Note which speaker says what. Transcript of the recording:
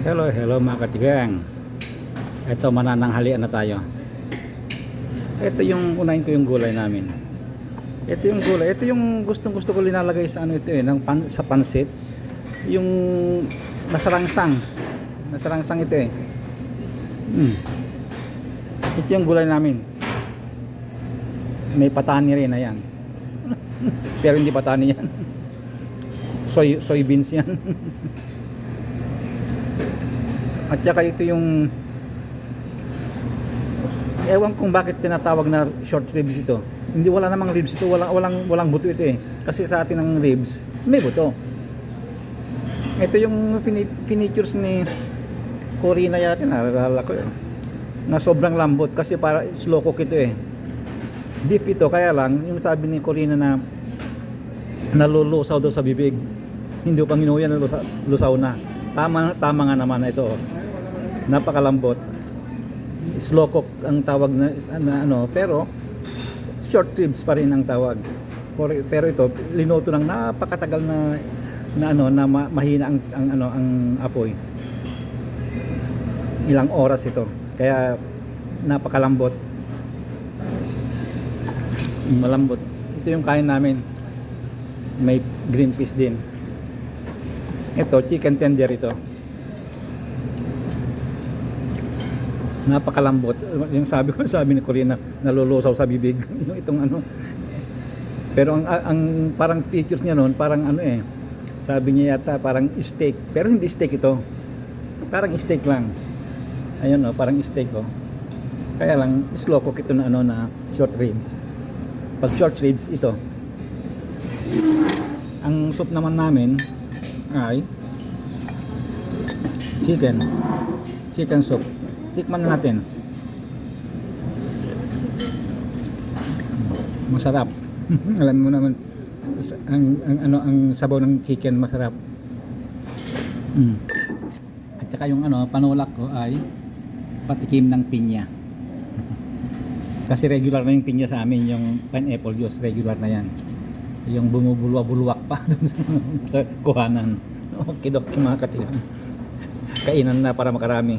Speaker 1: Hello, hello mga katigang. Ito manananghalian na tayo. Ito yung unahin ko yung gulay namin. Ito yung gulay. Ito yung gustong gusto ko linalagay sa ano ito eh, ng pan, sa pansit. Yung nasarangsang. Nasarangsang ito eh. Hmm. Ito yung gulay namin. May patani rin, ayan. Pero hindi patani yan. Soy, soybeans yan. At saka ito yung ewan kung bakit tinatawag na short ribs ito. Hindi wala namang ribs ito, walang walang walang buto ito eh. Kasi sa atin ng ribs, may buto. Ito yung features ni Corina yata, naalala ko yun. Na sobrang lambot kasi para slow cook ito eh. Beef ito, kaya lang, yung sabi ni Corina na nalulusaw daw sa bibig. Hindi pa nginuya na na. Tama, tama nga naman ito. Napakalambot. Slow cook ang tawag na, na ano, pero short ribs pa rin ang tawag. Por- Pero ito, linuto ng napakatagal na na ano na ma- mahina ang, ang ano ang apoy. Ilang oras ito. Kaya napakalambot. Malambot. Ito yung kain namin. May green peas din. Ito, chicken tender ito. Napakalambot. Yung sabi ko, sabi ni Corina, nalulusaw sa bibig. itong ano. Pero ang, ang parang features niya noon, parang ano eh. Sabi niya yata parang steak. Pero hindi steak ito. Parang steak lang. Ayun oh, parang steak oh. Kaya lang slow cook ito na ano na short ribs. Pag short ribs ito. Ang soup naman namin ay chicken. Chicken soup. Tikman na natin. Masarap. Alam mo naman ang, ang ano ang sabaw ng chicken masarap. Mm. At saka yung ano panulak ko ay patikim ng pinya. Kasi regular na yung pinya sa amin, yung pineapple juice, regular na yan. Yung bumubulwa-bulwak pa sa kuhanan. Okay, dok, mga katigang. Kainan na para makarami.